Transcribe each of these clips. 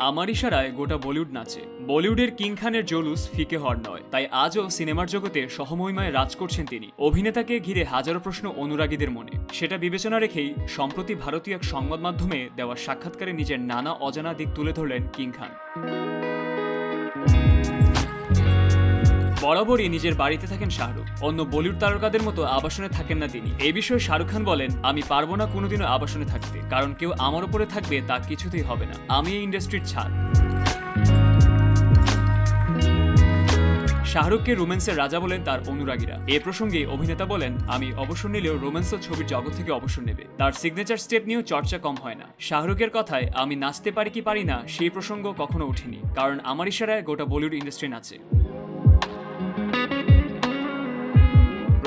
আমার ইশারায় গোটা বলিউড নাচে। বলিউডের কিং খানের জলুস ফিকে হর নয়। তাই আজও সিনেমার জগতে সহমহিমায় রাজ করছেন তিনি। অভিনেতাকে ঘিরে হাজারো প্রশ্ন অনুরাগীদের মনে। সেটা বিবেচনা রেখেই সম্প্রতি ভারতীয় এক সংবাদ মাধ্যমে দেওয়া সাক্ষাৎকারে নিজের নানা অজানা দিক তুলে ধরলেন কিং খান বরাবরই নিজের বাড়িতে থাকেন শাহরুখ। অন্য বলিউড তারকাদের মতো আবাসনে থাকেন না তিনি। এই বিষয়ে শাহরুখ খান বলেন, আমি পারব না কোনোদিনও আবাসনে থাকতে, কারণ কেউ আমার উপরে থাকবে তা কিছুতেই হবে না। আমি এই ইন্ডাস্ট্রির ছাড় শাহরুখকে রোম্যান্সের রাজা বলেন তার অনুরাগীরা। এ প্রসঙ্গে অভিনেতা বলেন, আমি অবসর নিলেও রোম্যান্স ছবির জগৎ থেকে অবসর নেবে। তার সিগনেচার স্টেপ নিয়েও চর্চা কম হয় না। শাহরুখের কথায়, আমি নাচতে পারি কি পারি না, সেই প্রসঙ্গ কখনো ওঠেনি, কারণ আমার ইশারায় গোটা বলিউড ইন্ডাস্ট্রি নাচে।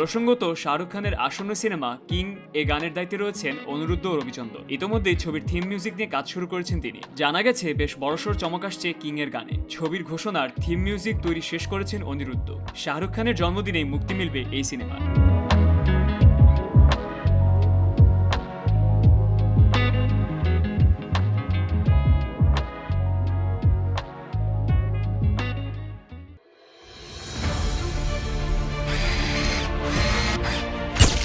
প্রসঙ্গত, শাহরুখ খানের আসন্ন সিনেমা কিং এ গানের দায়িত্বে রয়েছেন অনুরুদ্ধ রবিচন্দ্র। ইতোমধ্যেই ছবির থিম মিউজিক নিয়ে কাজ শুরু করেছেন তিনি। জানা গেছে, বেশ বড়সড় চমক আসছে কিং এর গানে। ছবির ঘোষণার থিম মিউজিক তৈরি শেষ করেছেন অনিরুদ্ধ। শাহরুখ খানের জন্মদিনেই মুক্তি মিলবে এই সিনেমার।